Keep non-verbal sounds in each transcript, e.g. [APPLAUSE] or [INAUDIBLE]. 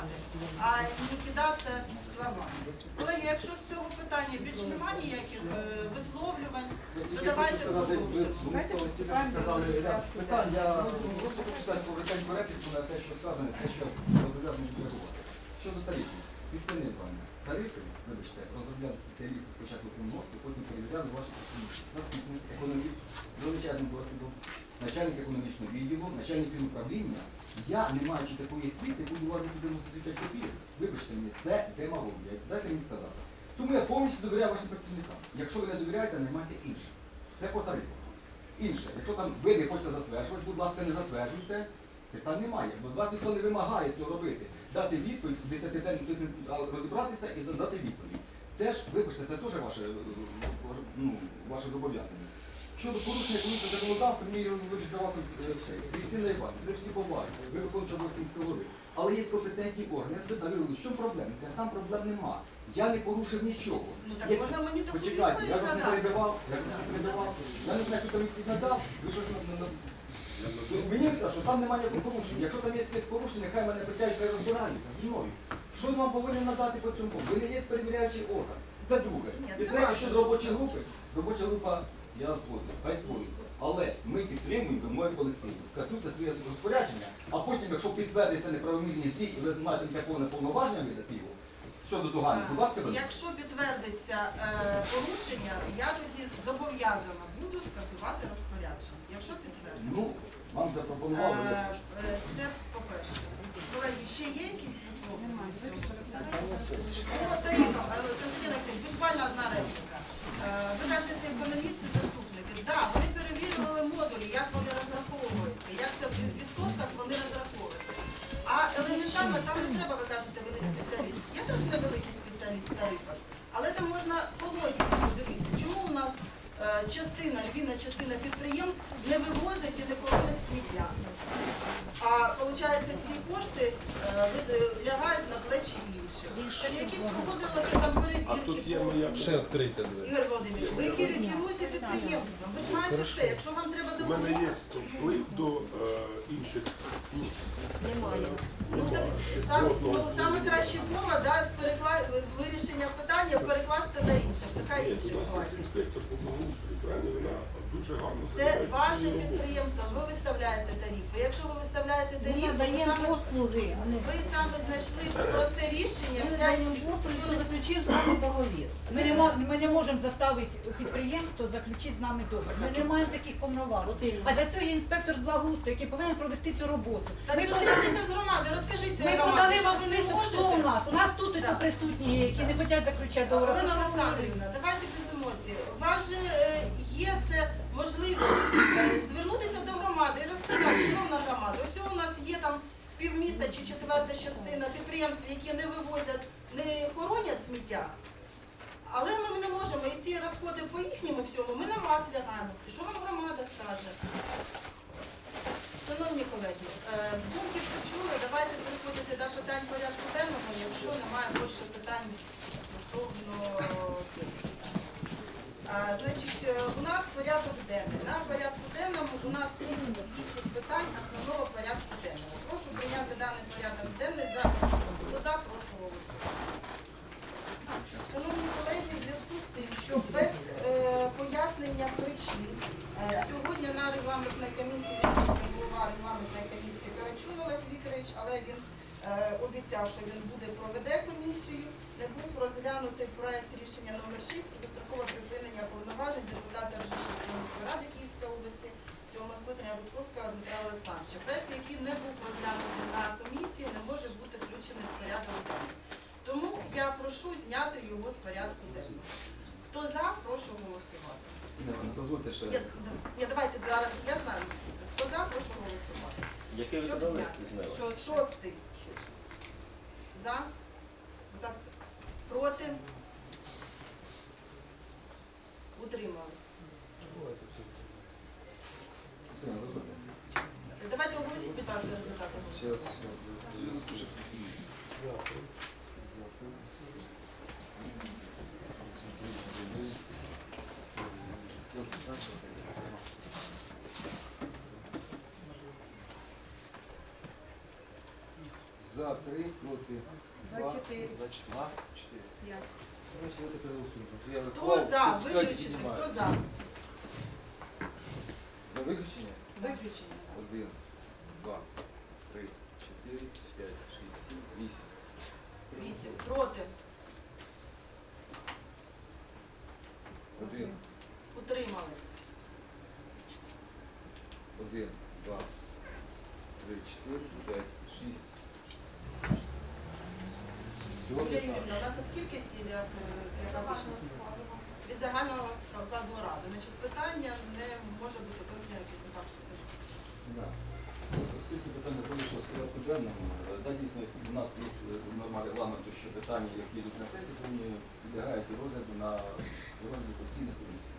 працювати, а не кидатися словами. Колеги, якщо з цього питання більше немає ніяких е, висловлювань, то давайте сказати, ви продовжимо. змістили стільки, що сказали ряд питань. Я просто сказати коротеньку на те, що сказано, те, що зобов'язаний. Щодо тарифів, після небання. Тарифи, вибачте, розробляли спеціалісти спочатку по МОСТу, потім перевіряли ваші працівники. Заступник, економіст з величезним досвідом, начальник економічного відділу, начальник фінуправління. Я, не маючи такої освіти, буду лазити до світять папір. Вибачте мені, це демагогія. Дайте мені сказати. Тому я повністю довіряю вашим працівникам. Якщо ви не довіряєте, наймайте інших. Це по. Інше, якщо там ви не хочете затверджувати, будь ласка, не затверджуйте. Питань немає, бо вас ніхто не вимагає цього робити. Дати відповідь, 10 день розібратися і дати відповідь. Це ж, вибачте, це теж е, ваше, ну, ваше зобов'язання. Щодо порушення економічного законодавства, давати е, це, Крістина Іванівна, ви всі поважні, ви виконуючи міського голови. Але є компетентні органи. Я спитав, в чому проблема? Там проблем нема. Я не порушив нічого. Ну так можна мені таку Почекайте, я вас не перебивав, я вас не перебивав. Я не знаю, хто там відповідь надав, ви щось на- на- Тобто мені сказали, що там немає ніякого порушення. Якщо там є якесь порушення, хай мене притягнуть, хай розбираються зі мною. Що вам повинен надати по цьому? Ви не є перевіряючий орган. Це друге. І третє, щодо робочої групи, робоча група, я згоден, хай створюється. Але ми підтримуємо вимоги колективу. Скасуйте своє розпорядження, а потім, якщо підтвердиться неправомірність дій, і ви маєте повне повноваження видати його, щодо догані, будь ласка, Якщо підтвердиться е, порушення, я тоді зобов'язана буду скасувати розпорядження. Якщо підтвердиться. ну, вам запропонували. Е, е, Це по-перше. Колеги, ще є якісь висловлення? Ну, Таріна, е, Константин Олексійович, буквально одна репліка. Е, Ви кажете, економісти, елементарно там не треба, ви кажете, великий спеціаліст. Я теж не великий спеціаліст в тарифах. Але там можна по логіку подивитися, чому у нас е, частина, львівна частина підприємств не вивозить і не коронять сміття. А виходить, ці кошти е, лягають на плечі інших. Тож якісь проводилися там перевірки. А тут є моя ще відкрийте двері. Ігор Володимирович, ви керуєте підприємством. Ви ж маєте все. Якщо вам треба У мене є допомога, вплив до е, інших міст. немає. Ну, так, ну, саме краще мова, да, перекла... вирішення питання перекласти на інших. Нехай Ні, інші У нас є платять. інспектор по благоустрою, правильно? Вона дуже гарно Це ваше підприємство, ви виставляєте тарифи. Якщо ви виставляєте Ми тарифи, ви надаємо саме, послуги. ви саме знайшли просте рішення, Ми взяти надаємо послуги, хто заключив з нами договір. Ми не, мо- ми не можемо заставити підприємство заключити з нами договір. Ми не маємо таких повноважень. От іменно. А для цього є інспектор з благоустрою, який повинен провести цю роботу. Так Ми подали, з громадою, розкажіть цій ми громаді, подали що вам ви не список, хто у нас. У нас тут ось присутні, є, які не хочуть заключати договір. Олена Олександрівна, давайте без емоцій. У вас же е, є це можливість е, звернутися до громади і розказати, шановна громада, ось у нас є там півміста чи четверта частина підприємств, які не вивозять, не хоронять сміття. Але ми не можемо, і ці розходи по їхньому всьому, ми на вас лягаємо. І що вам громада скаже? Шановні колеги, е, думки почули, давайте переходити до питань порядку денного, якщо немає більше питань стосовно Значить, е, у нас порядок денний. На порядку денному у нас 38 питань основного порядку денного. Прошу прийняти даний порядок денний за за, прошу голосувати. Шановні колеги, в зв'язку з тим, що без е, пояснення причин е, сьогодні на регламентній комісії голова регламентної комісії Карачун Олег Вікторович, але він е, обіцяв, що він буде проведе комісію. Не був розглянутий проект рішення номер 6 про дострокове припинення повноважень депутата Ржищівської міської ради Київської області цього скликання Рудковського Дмитра Олександровича. Проект, який не був розглянутий на комісії, не може бути включений в порядок денний. Тому я прошу зняти його з порядку денного. Хто за, прошу голосувати. Іванівна, дозвольте ще. Ні, ні, давайте зараз, я знаю. Хто за, прошу голосувати. Яке ви Щоб дали? зняти. Не знаю. Шостий. За. Будь ласка. Проти. Утримались. Крістина, дозвольте. Давайте оголосіть, будь ласка, результати. Ще раз. За три, проти. За два, чотири. За. Два, чотири. П'ять. Короче, давайте переголосуємо. тому я Хто за виключити? Хто за? За виключення? Виключення. Один, два, три, чотири, п'ять, шість, сім, вісім. Вісім. Проти. Один, Утримались. один, два, три, чотири, п'ять, шість. Всього Юлія Юрівна, у нас от кількість е. Від загального складу ради. Значить, питання не може бути яких Да. Оскільки питання залишилось порядку денному, е, да, дійсно, у нас є е, норма регламенту, що питання, які йдуть на сесію, вони підлягають розгляду на розгляду постійних комісій.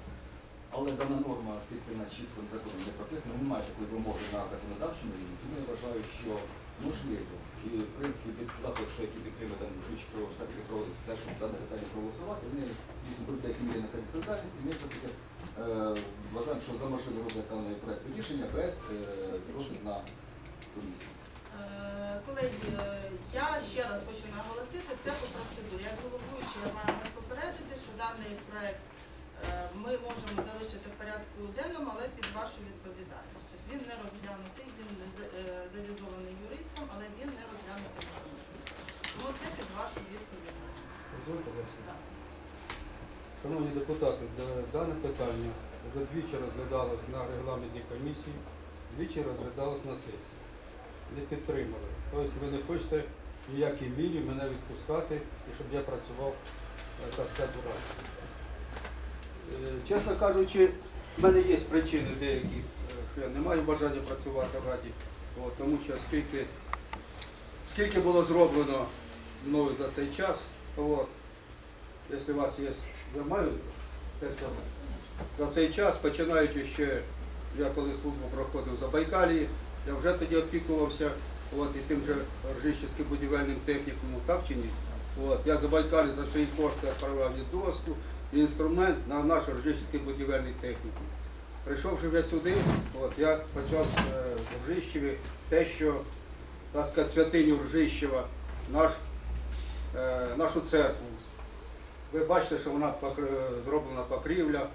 Але дана норма, оскільки вона чітко законом не прописана, немає такої вимоги на законодавчому рівні, тому я вважаю, що можливо, і в принципі депутати, якщо які підтримують там ключ про все-таки про те, щоб дане питання проголосувати, вони дійсно про деякі мірі на себе відповідальність, ми все-таки е, вважаємо, що за можливий розгляд даної проекту рішення без е, розгляду на комісії. Е, Колеги, я ще раз хочу наголосити, це по процедурі. Як головуючий, я маю вас попередити, що даний проект ми можемо залишити в порядку денному, але під вашу відповідальність. Тобто він не розглянутий, він не е, завізований юристом, але він не розглянутий комісії. Тому це під вашу відповідальність. Так. Шановні депутати, дане питання вже двічі розглядалось на регламентній комісії, двічі розглядалось на сесії. Не підтримали. Тобто ви не хочете в ніякій мірі мене відпускати і щоб я працював е, так сказати, в раді. Е, Чесно кажучи, в мене є причини деякі, е, що я не маю бажання працювати в раді, От, тому що скільки, скільки було зроблено мною за цей час, от, якщо у вас є, я маю за цей час, починаючи ще, я коли службу проходив за Байкалії, я вже тоді опікувався от, і тим же Ржищівським будівельним технікумом в Тавчині. От, я за Байкалі за свої кошти відправляв доску, інструмент на наш Ржищівський будівельний технікум. Прийшовши вже сюди, от, я почав е, в Ржищеві те, що, так сказати, святиню Ржищева, наш, е, нашу церкву. Ви бачите, що вона зроблена покрівля,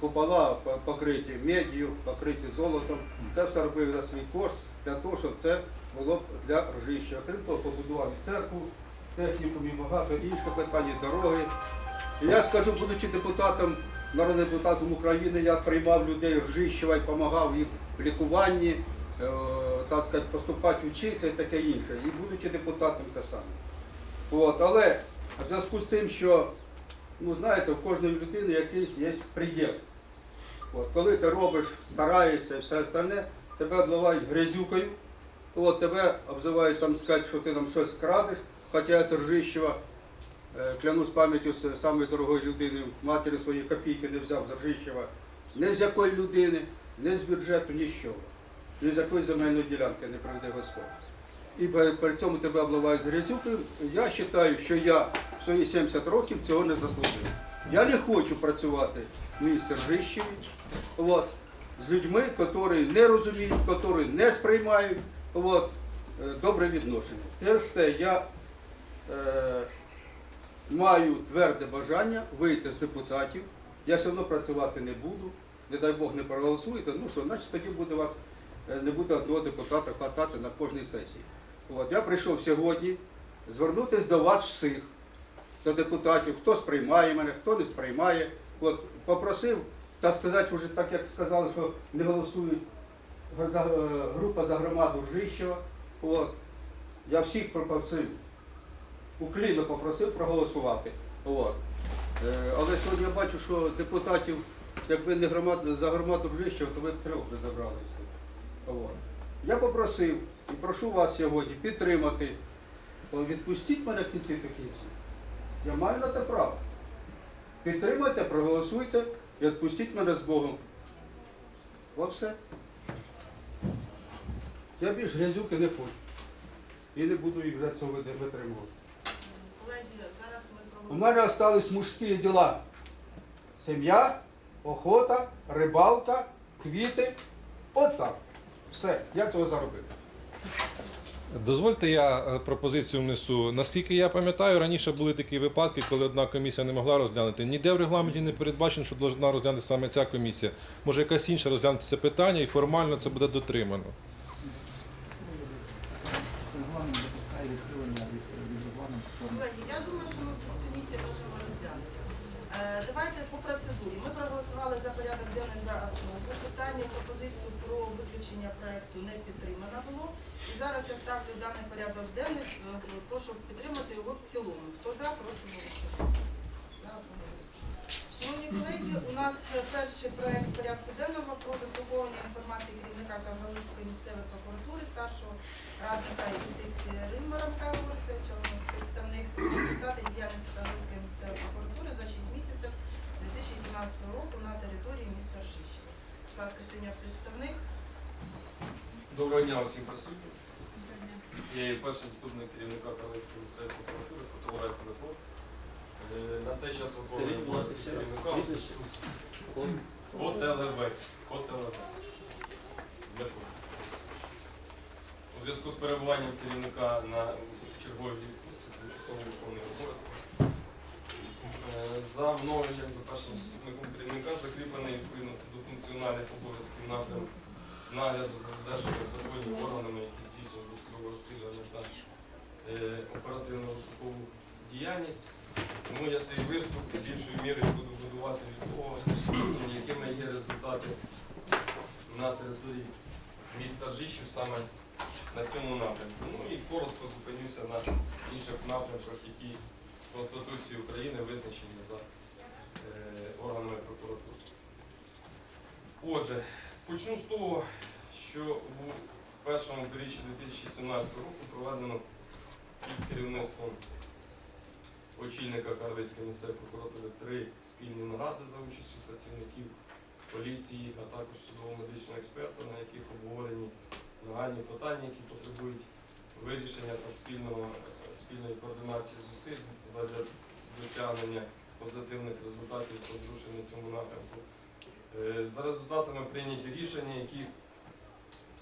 купола покриті меддю, покриті золотом. Це все робив за свій кошт для того, щоб це було б для Ржища. Крім того, побудував церкву, технікум і багато інших питань, дороги. Я скажу, будучи депутатом, народним депутатом України, я приймав людей Ржищева і допомагав їм в лікуванні, е, так сказати, поступати вчитися і таке інше. І будучи депутатом те саме. От, але в зв'язку з тим, що, ну знаєте, в кожної людини якийсь є приділ. От, коли ти робиш, стараєшся і все остальне, тебе обливають грязюкою, от, тебе обзивають там сказати, що ти там щось крадеш, хоча це Ржищева, клянусь пам'яттю самої дорогої людини, матері свої копійки не взяв з Ржищева, не з якої людини, не з бюджету, ні з чого. Ні з якої земельної ділянки не приведе Господь і при цьому тебе обливають грязюкою, я вважаю, що я свої 70 років цього не заслужив. Я не хочу працювати в от, з людьми, які не розуміють, які не сприймають от, е, добре відношення. Через це я е, маю тверде бажання вийти з депутатів. Я все одно працювати не буду. Не дай Бог не проголосуєте, ну що, значить тоді буде вас е, не буде одного депутата хватати на кожній сесії. От, я прийшов сьогодні звернутися до вас всіх, до депутатів, хто сприймає мене, хто не сприймає. От, попросив, так сказати, вже так як сказали, що не голосують е, група за громаду Жищева. От, я всіх попросив, уклінно попросив проголосувати. От. Е, але сьогодні я бачу, що депутатів, якби не громад, за громаду Жищева, то ви б трьох би забралися. От. Я попросив і прошу вас сьогодні підтримати. Відпустіть мене в кінці до кінці. Я маю на те право. Підтримайте, проголосуйте і відпустіть мене з Богом. От все. Я більш грязюки не хочу. І не буду їх за цього витримувати. У мене остались мужські діла. Сім'я, охота, рибалка, квіти. От так. Все, я цього заробив. Дозвольте, я е, пропозицію внесу. Наскільки я пам'ятаю, раніше були такі випадки, коли одна комісія не могла розглянути. Ніде в регламенті не передбачено, що повинна розглянути саме ця комісія. Може, якась інша розглянути це питання, і формально це буде дотримано. Регламент допускає відхилення від, від регламенту. Колеги, я думаю, що ми цю комісію можемо розглянути. Е, Давайте по процедурі. Ми проголосували за порядок денний за основу. Питання пропозицію про виключення проекту не підтримано було. І зараз я ставлю даний порядок денний. Е, Прошу підтримати його в цілому. Хто за, прошу голосувати. Шановні колеги, у нас перший проект порядку денного про заслуховування інформації керівника Кагарлицької місцевої прокуратури, старшого радника юстиції Борисовича, у нас представник результати діяльності Кагарлицької місцевої прокуратури за 6 місяців 2017 року на території міста Ржищева. Будь ласка, сьогодні представник. Доброго дня усім присутнім. Я є перший заступник керівника Карлицької місцевої прокуратури Котоварець Дмитро. Е, На цей час виконую обов'язки керівника Котелевець. Котелевець. У зв'язку з перебуванням керівника на черговій відпустці тимчасово виконує обов'язки. Е, За мною, як за першим заступником керівника, закріплений відповідно до функціональних обов'язків напрям нагляду за додержанням законів органами, які здійснюють досудове розслідування та е, оперативно-розшукову діяльність. Тому я свій виступ більшою мірою буду будувати від того, якими є результати на території міста Жичів саме на цьому напрямку. Ну і коротко зупинюся на інших напрямках, які Конституцією України визначені за е, органами прокуратури. Отже, почну з того, що у першому півріччі 2017 року проведено під керівництвом очільника Карлицької місцевої прокуратури три спільні наради за участю працівників поліції, а також судово-медичного експерта, на яких обговорені нагальні питання, які потребують вирішення та спільного, спільної координації зусиль задля досягнення позитивних результатів та зрушень на цьому напрямку. Е, За результатами прийняті рішення, які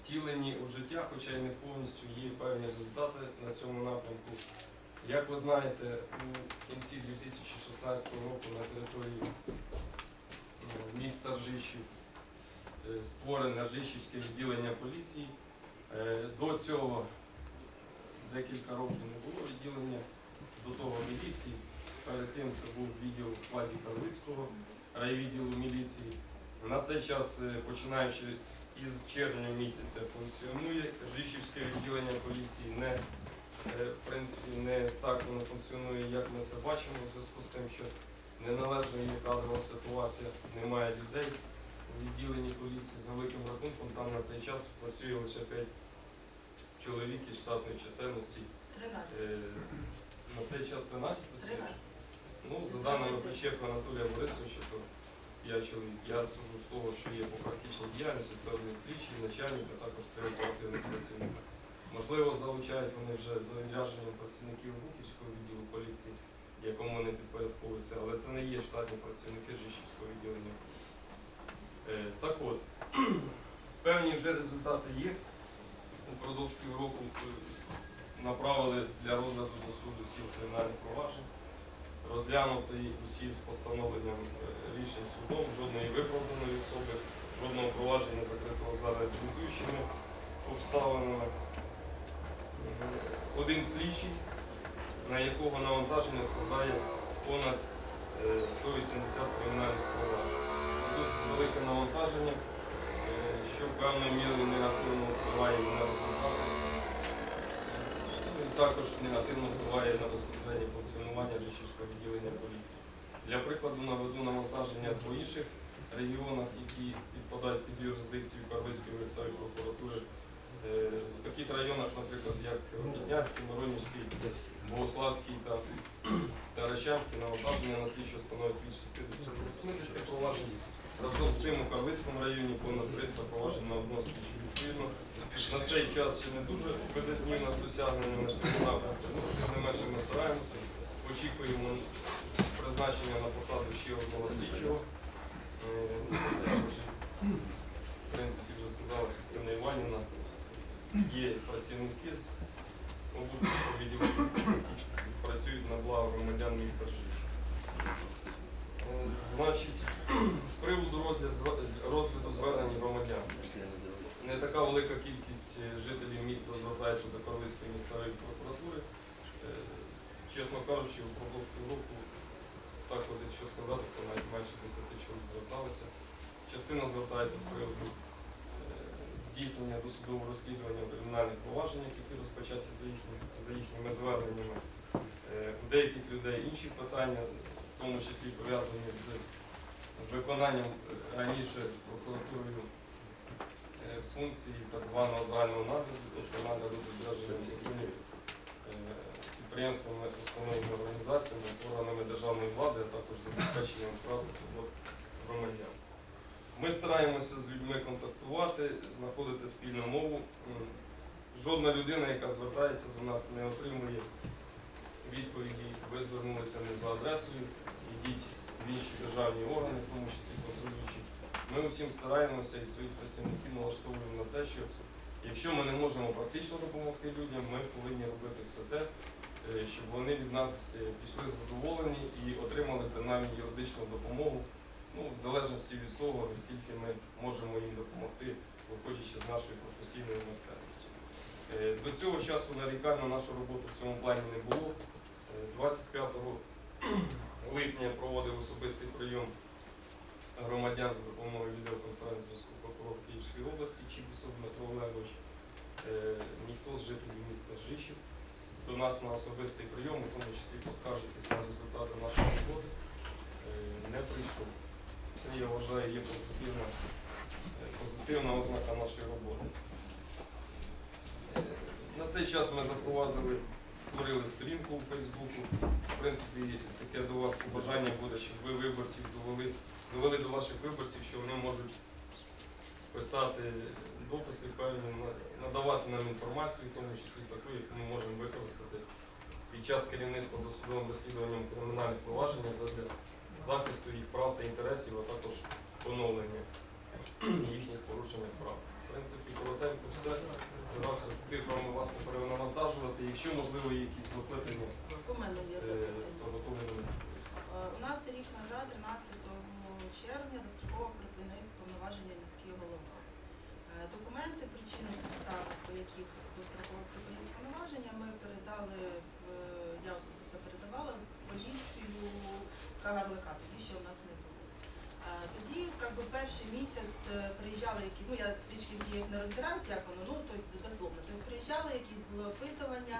втілені у життя, хоча й не повністю є певні результати на цьому напрямку. Як ви знаєте, у кінці 2016 року на території е, міста Ржищів е, створене Ржищівське відділення поліції. До цього декілька років не було відділення, до того міліції. Перед тим це був відділ складі Карлицького райвідділу міліції. На цей час, е, починаючи із червня місяця, функціонує Ржищівське відділення поліції. Не, е, в принципі, не так воно функціонує, як ми це бачимо, у зв'язку з тим, що неналежна є кадрова ситуація, немає людей у відділенні поліції. За великим рахунком там на цей час працює лише 5 чоловік із штатної чисельності. 13. Е, На цей час 13 працює. 13. Ну, за даними Печерка Анатолія Борисовича, то я чоловік, я сужу з того, що є по практичній діяльності, це один слідчий, начальник, а також три оперативних працівника. Можливо, залучають вони вже за відрядженням працівників Бухівського відділу поліції, якому вони підпорядковуються, але це не є штатні працівники Жишівського відділення поліції. Е, так от, [CLEARS THROAT] певні вже результати є. Упродовж півроку е, направили для розгляду до суду сіл кримінальних проваджень. Розглянути усі з постановленням е, рішень судом, жодної виправданої особи, жодного провадження закритого за реабілітуючими обставинами. Е, Один слідчий, на якого навантаження складає понад е, 180 кримінальних проваджень. Досить велике навантаження, що певною мірою негативно впливає на результати. Ну, також негативно впливає на безпосереднє функціонування Річівського відділення поліції. Для прикладу наведу навантаження по інших регіонах, які підпадають під юрисдикцію Карлицької місцевої прокуратури. Е, В таких районах, наприклад, як Рокітнянський, Миронівський, Богославський та Таращанський, навантаження на слідчо становить від 60 до 80 проваджень. Разом з тим у Карлицькому районі понад 300 проваджень на одного слідчого відповідно. На цей час ще не дуже видатні у нас досягнення на цьому напрямку. Ну, тим не менше ми стараємося. Очікуємо призначення на посаду ще одного слідчого. Е, В принципі, вже сказала Христина Іванівна. є працівники з обласного відділу працюють на благо громадян міста Житомир. Е, Значить, з приводу розгляду звернень громадян. Не така велика кількість е, жителів міста звертається до Карлицької місцевої прокуратури. Е, Чесно кажучи, впродовж півроку, так от якщо сказати, то навіть менше 10 чоловік зверталися. Частина звертається з приводу здійснення досудового розслідування у кримінальних провадженнях, які розпочаті за їхніми, за їхніми зверненнями. Е, У деяких людей інші питання, в тому числі пов'язані з виконанням е, раніше прокуратурою е, функції так званого загального нагляду, тобто нагляду збереження підприємствами, установами, організаціями, органами державної влади, а також забезпеченням прав та свобод громадян. Ми стараємося з людьми контактувати, знаходити спільну мову. Жодна людина, яка звертається до нас, не отримує відповіді, ви звернулися не за адресою, йдіть в інші державні органи, в тому числі контролюючі. Ми усім стараємося і своїх працівників налаштовуємо на те, що якщо ми не можемо практично допомогти людям, ми повинні робити все те, е, щоб вони від нас е, пішли задоволені і отримали принаймні юридичну допомогу, ну, в залежності від того, наскільки ми можемо їм допомогти, виходячи з нашої професійної майстерності. Е, До цього часу нарікань на нашу роботу в цьому плані не було. Е, 25 [CLEARS THROAT] липня проводив особистий прийом громадян за допомогою відеоконференції прокурор Київської області Чібісов Дмитро Олегович. Е, Ніхто з жителів міста Жишів до нас на особистий прийом, у тому числі поскаржитись на результати нашої роботи, е, не прийшов. Це я вважаю є позитивна, е, позитивна ознака нашої роботи. Е, На цей час ми запровадили, створили сторінку у Фейсбуку. В принципі, таке до вас побажання буде, щоб ви виборців довели, довели до ваших виборців, що вони можуть писати дописи певні, надавати нам інформацію, в тому числі таку, яку ми можемо використати під час керівництва досудовим розслідуванням кримінальних проваджень захисту їх прав та інтересів, а також поновлення їхніх порушених прав. В принципі, коротенько все. Старався цифрами вас не перенавантажувати. Якщо можливо є якісь запитання, У мене є е, запитання. то них. Е, У нас рік назад, 13 червня, достроково припинив повноваження міський голова. Е, Документи, причини підстави, по яких достроково припинив повноваження, ми передали в я особисто передавала в поліцію Кагарлика, тоді ще у нас не було. Тоді, би, перший місяць е, приїжджали які, ну я слідчих діях не розбираюся, як воно, ну то дословно. Тобто приїжджали, якісь були опитування,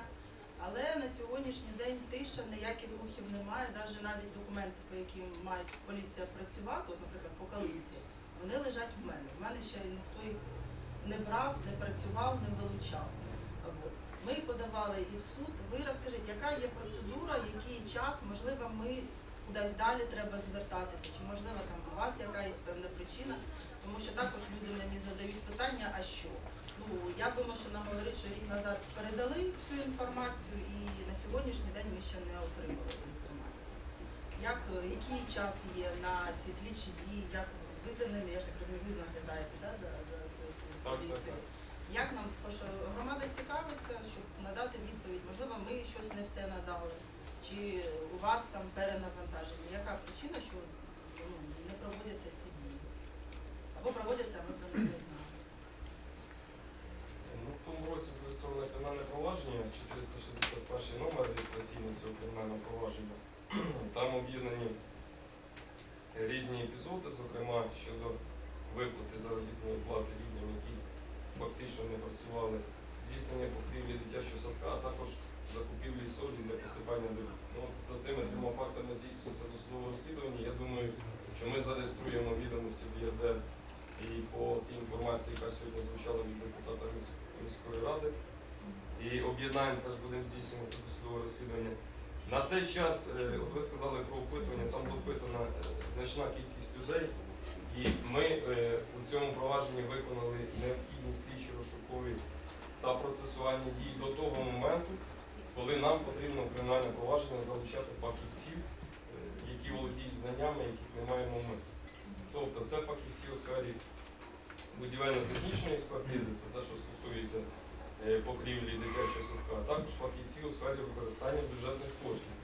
але на сьогоднішній день тиша, ніяких рухів немає, навіть навіть документи, по яким має поліція працювати, от, наприклад, по калинці, вони лежать в мене. В мене ще ніхто їх не брав, не працював, не вилучав. Ми подавали і в суд. Ви розкажіть, яка є процедура, який час, можливо, ми кудись далі треба звертатися, чи можливо там у вас якась певна причина, тому що також люди мені задають питання, а що? Ну я думаю, що нам говорять, що рік назад передали всю інформацію, і на сьогоднішній день ми ще не отримали інформацію. Як е, який час є на ці слідчі дії, як ви за ними, я ж так розумію, ви наглядаєте да, за, за так, поліцією? Як нам, тому що громада цікавиться, щоб надати відповідь, можливо, ми щось не все надали, чи у вас там перенавантаження? Яка причина, що ну, не проводяться ці дії? Або проводяться, а ми про них не знаємо. Ну, в тому році зареєстроване кримінальне провадження, 461 номер реєстраційний цього кримінального провадження. [CLEARS THROAT] Там об'єднані різні епізоди, зокрема щодо виплати заробітної плати людям, які фактично не працювали, здійснення покрівлі дитячого садка, а також закупівлі солі для посипання доріг. Ну, за цими трьома фактами здійснюється досудове розслідування. Я думаю, що ми зареєструємо відомості в ЄРДР і по тій інформації, яка сьогодні звучала від депутата міської ради. І об'єднаємо теж будемо здійснювати досудове розслідування. На цей час, е, от ви сказали про опитування, там допитана е, значна кількість людей, і ми е, у цьому провадженні виконали необхідні слідчі розшукові та процесуальні дії до того моменту, коли нам потрібно кримінальне провадження залучати фахівців, е, які володіють знаннями, яких не маємо ми. Тобто це фахівці у сфері будівельно-технічної експертизи, це те, що стосується е, покрівлі дитячого садка, а також фахівці у сфері використання бюджетних коштів.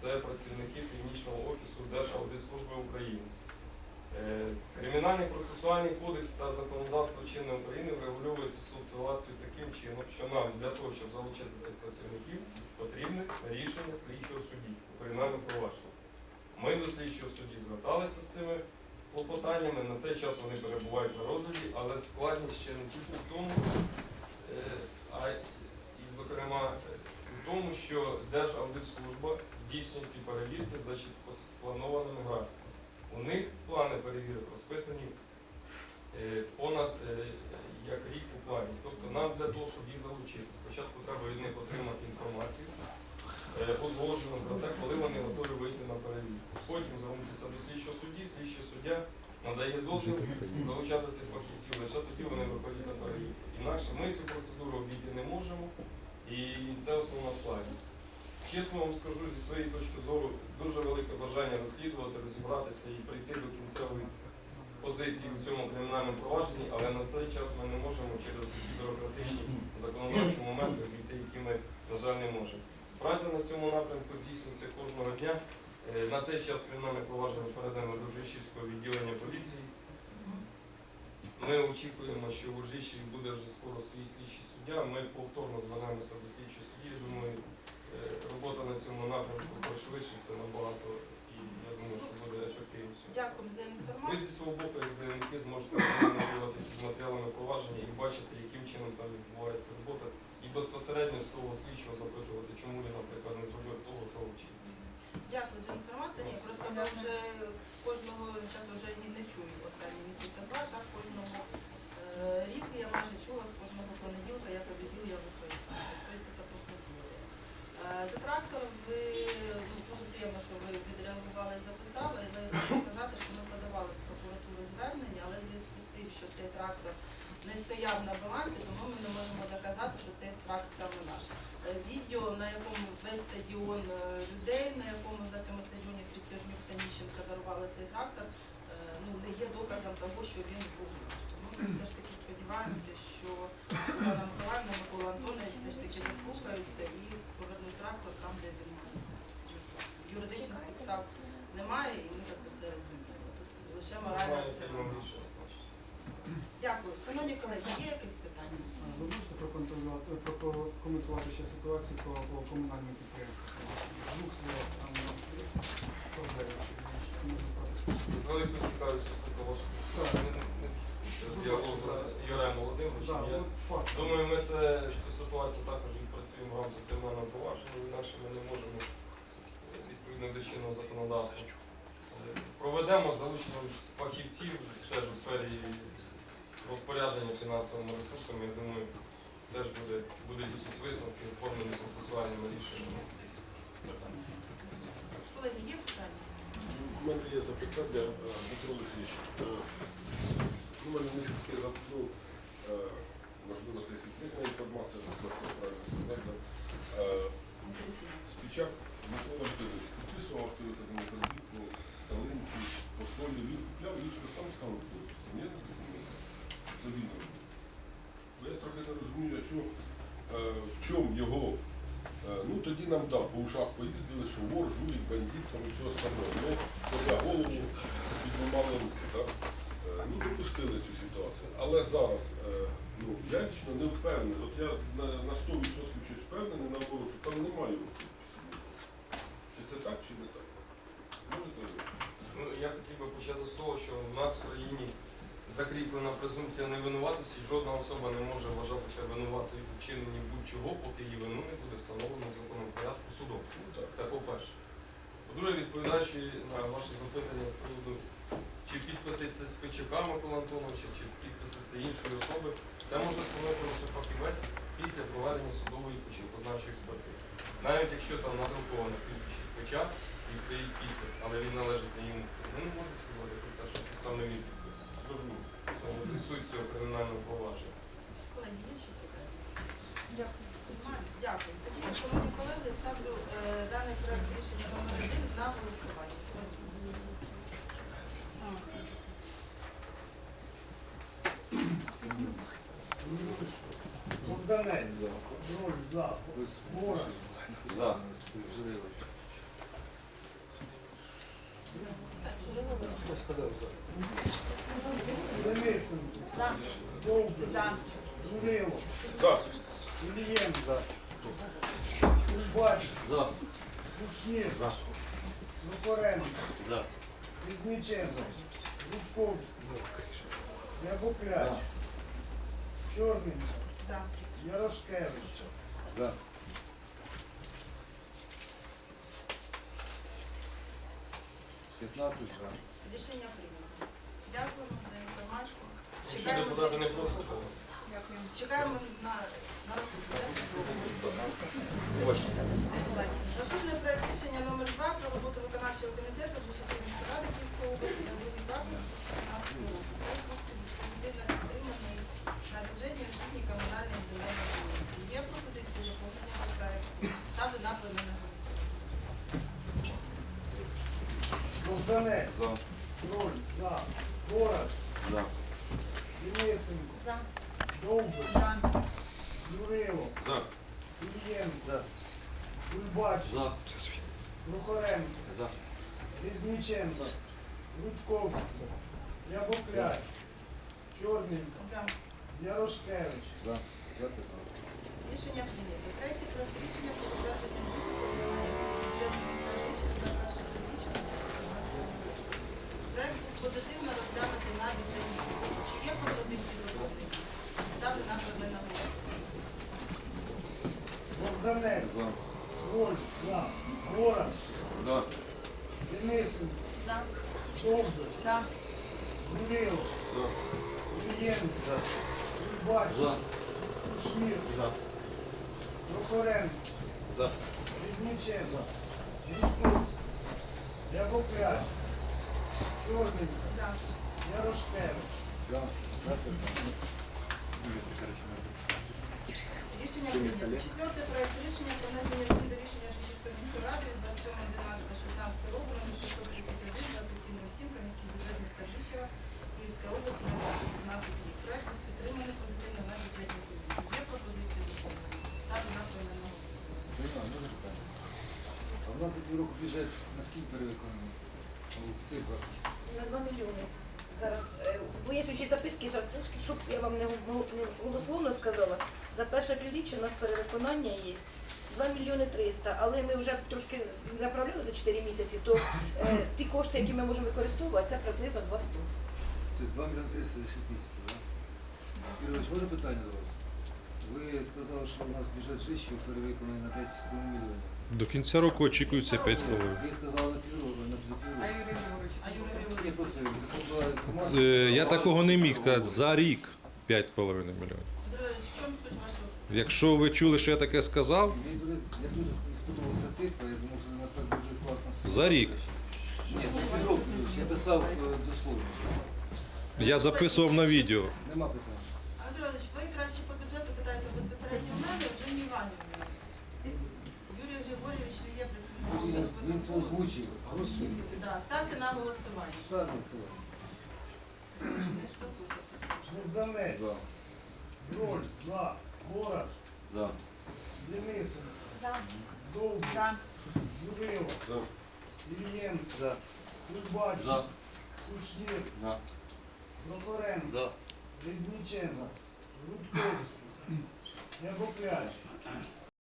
Це працівники Північного офісу Держаудитслужби України. Е, Кримінальний процесуальний кодекс та законодавство чинної України врегульовує цю ситуацію таким чином, що нам для того, щоб залучити цих працівників, потрібне рішення слідчого судді у кримінальному провадженні. Ми до слідчого судді зверталися з цими клопотаннями. На цей час вони перебувають на розгляді, але складність ще не тільки в тому, е, а і, зокрема, в тому, що Держаудитслужба здійснює ці перевірки за чітко спланованими графіками. У них плани перевірок розписані е, понад е, як рік у плані. Тобто нам для того, щоб їх залучити, спочатку треба від них отримати інформацію, е, узгоджену про те, коли вони готові вийти на перевірку. Потім звернутися до слідчого судді, слідчий суддя надає дозвіл залучати цих фахівців, лише тоді вони виходять на перевірку. Інакше ми цю процедуру обійти не можемо, і це основна складність. Чесно вам скажу зі своєї точки зору, дуже велике бажання розслідувати, розібратися і прийти до кінцевої позиції у цьому кримінальному провадженні, але на цей час ми не можемо через такі бюрократичні законодавчі моменти обійти, які ми, на жаль, не можемо. Праця на цьому напрямку здійснюється кожного дня. Е, На цей час кримінальне провадження передаємо до Жишівського відділення поліції. Ми очікуємо, що у Жишіві буде вже скоро свій слідчий суддя. Ми повторно звернемося до слідчого судді. Думаю, робота на цьому напрямку пришвидшиться набагато і я думаю, що буде ефективніше. Дякую за інформацію. Ви зі свого боку, як заявники, зможете ознайомитися з матеріалами провадження і бачити, яким чином там відбувається робота, і безпосередньо з того слідчого запитувати, чому він, наприклад, не зробив того, того чи. Дякую за інформацію. Ні, просто ми вже кожного часу вже її не чую останні місяця два, так кожного е, рік я майже чула з кожного понеділка, як відділ я виходжу. Тобто це просто слово. За трактор ви ну, дуже приємно, що ви відреагували і записали. Я хочу сказати, що ми подавали в прокуратуру звернення, але в зв'язку з тим, що цей трактор не стояв на балансі, тому ми не можемо доказати, що цей трактор саме наш. Е, Відео, на якому весь стадіон е, людей, на якому на цьому стадіоні Присяжнюк Саніщенка дарували цей трактор, е, ну, не є доказом того, що він був наш. Ми все ж таки сподіваємося, що Миколаївна, Микола Антонович все ж таки заслухаються і трактор там, де він. Юридичних підстав немає, і ми так це розуміємо. Тут лише моральна сторона. Дякую. Шановні колеги, є якісь питання? Ви можете прокоментувати, прокоментувати ще ситуацію по, по комунальному підприємству? Звук слова там проблеми, що можна сказати. З великою цікавістю вашу дискусію. Діалог з Юреєм Володимировичем. Думаю, ми це, цю ситуацію також відпрацюємо в рамках кримінального провадження, інакше ми не можемо відповідно до чинного законодавства. Проведемо з залученням фахівців теж у сфері розпорядження фінансовими ресурсами. Я думаю, теж буде, будуть якісь висновки, оформлені процесуальними рішеннями. Колеги, є питання? У мене є запитання, е, Дмитро Олексійович. Е, У мене нескільки ну, е, можливо, це секретна інформація, можливо, правильно сказати. Е, Спічак Микола Анатолійович підписував автомобільну кредитну талинку по солі. Він купляв її, сам став підписом. Я не розумію. Це він робив. Я трохи не розумію, а чому, е, в чому його. Е, Ну тоді нам дав, по ушах поїздили, що вор, жулік, бандит, там і все остальне. Ми за голову піднімали руки. Так? Е, Ну, допустили цю ситуацію. Але зараз я лично не впевнений. От я на, на 100% щось впевнений, наоборот, що там немає підписів. Чи це так, чи не так? Можете? Ну, я хотів би почати з того, що в нас в країні закріплена презумпція невинуватості, жодна особа не може вважатися винуватою у вчиненні будь-чого, поки її вину не буде встановлено в законному порядку судом. Ну. Це по-перше. По-друге, відповідаючи на ваше запитання з приводу, чи підписи це з Пичака Микола Антоновича, чи підписи це іншої особи, це може встановити фахівець після проведення судової почерпознавчої експертизи. Навіть якщо там надруковано прізвище Спичак і стоїть підпис, але він належить не йому, ми не можемо сказати про те, що це саме він підпис. Тому суть цього кримінального провадження. Колеги, є ще питання? Дякую. Дякую. Тоді, шановні колеги, ставлю е, даний проект рішення номер один на голосування. Богданець. За. Ворож. За. Сказав за? Денисенко. За. Довбиш. За. Журило. За. Ілієнко. Кульбач. За. Кушнір. Закоренко. За. Різниченко. Рудковський. Ябокляч. Чорненько. За. Ярошкевич. За. П'ятнадцять за. Рішення прийнято. Дякуємо за інформацію. Чекаємо, депутати не просто. Чекаємо на, на. Наступний проект рішення номер 2 про роботу виконавчого комітету Жичівської ради Київської області на другий травня 2016 року. Відповідно підтриманий на бюджетній освітній комунальній земельній комісії. Є пропозиції доповнення до проекту. Ставлю на поіменне голосування. За. Дроль за. Ворож. За. Денисенко. За. Довбиш. За. Журило. За. Ілієнко. Кульбач. За. Прохоренко. За. Різниченко. Рудковський. Ябокляч. Чорненько. За. Ярошкевич. За. За. Рішення прийнято. Третє проект рішення про затвердження бюджетного за перше півріччя 2017 року. Проект був позитивно розглянутий на бюджетній комісії. Чи є пропозиції до доповнення? Ставлю на поіменне голосування. Богданець. За. Роль. За. Ворож. За. Денисенко. За. Довбиш. За. Журило. За. Ілієнко. Кульбач. За. Кушнір. За. Прохоренко. За. Різниченко. Рудковський. Ябокляч. Чорненько. За. Ярошкевич. За. За. Рішення прийнято. Четверте проект рішення про внесення змін до рішення Житомирської міської ради від 27.12.16 року номер 631 2707 про міський бюджет міста Жишева Київської області на 2017 рік. Проект був підтриманий позитивно на бюджетній комісії. Є пропозиції доповнення? Ставлю на поіменне голосування. А в нас за півроку бюджет наскільки перевиконаний? У цифрах. На 2 мільйони. Зараз е, вияснюючи записки, ну, щоб я вам не, голословно сказала, за перше півріччя у нас перевиконання є 2 мільйони 300, але ми вже трошки направляли за 4 місяці, то е, ті кошти, які ми можемо використовувати, це приблизно 200. Тобто 2 мільйони 300 за 6 місяців, так? Юрійович, може питання до вас? Ви сказали, що у нас бюджет Жищів перевиконаний на 5,5 мільйонів. До кінця року очікується 5,5. Ви сказали на півроку, на півроку. А Юрій Григорович? Я такого не міг сказати. За рік 5,5 мільйонів. В чому суть вашого? Якщо ви чули, що я таке сказав, я дуже сподобалася цифра, я думав, що нас так дуже класно все. За рік. Ні, за півроку, я писав е, дословно. я записував на відео. Нема питань. Андрій Іванович, ви краще по бюджету питаєте безпосередньо в мене, вже не Іванівна. Юрій Григорьович не є працівником він це озвучив. Голосуємо. Да, ставте на голосування. Ставимо це. Не статуту, це слушно. Богданець. За. Дроль. За. Ворож. За. Денисенко. За. Довбиш. За. Журило. За. Ілієнко. За. Кульбач. За. Кушнір. За. Прохоренко. За. Різниченко. Рудковський. Ябокляч.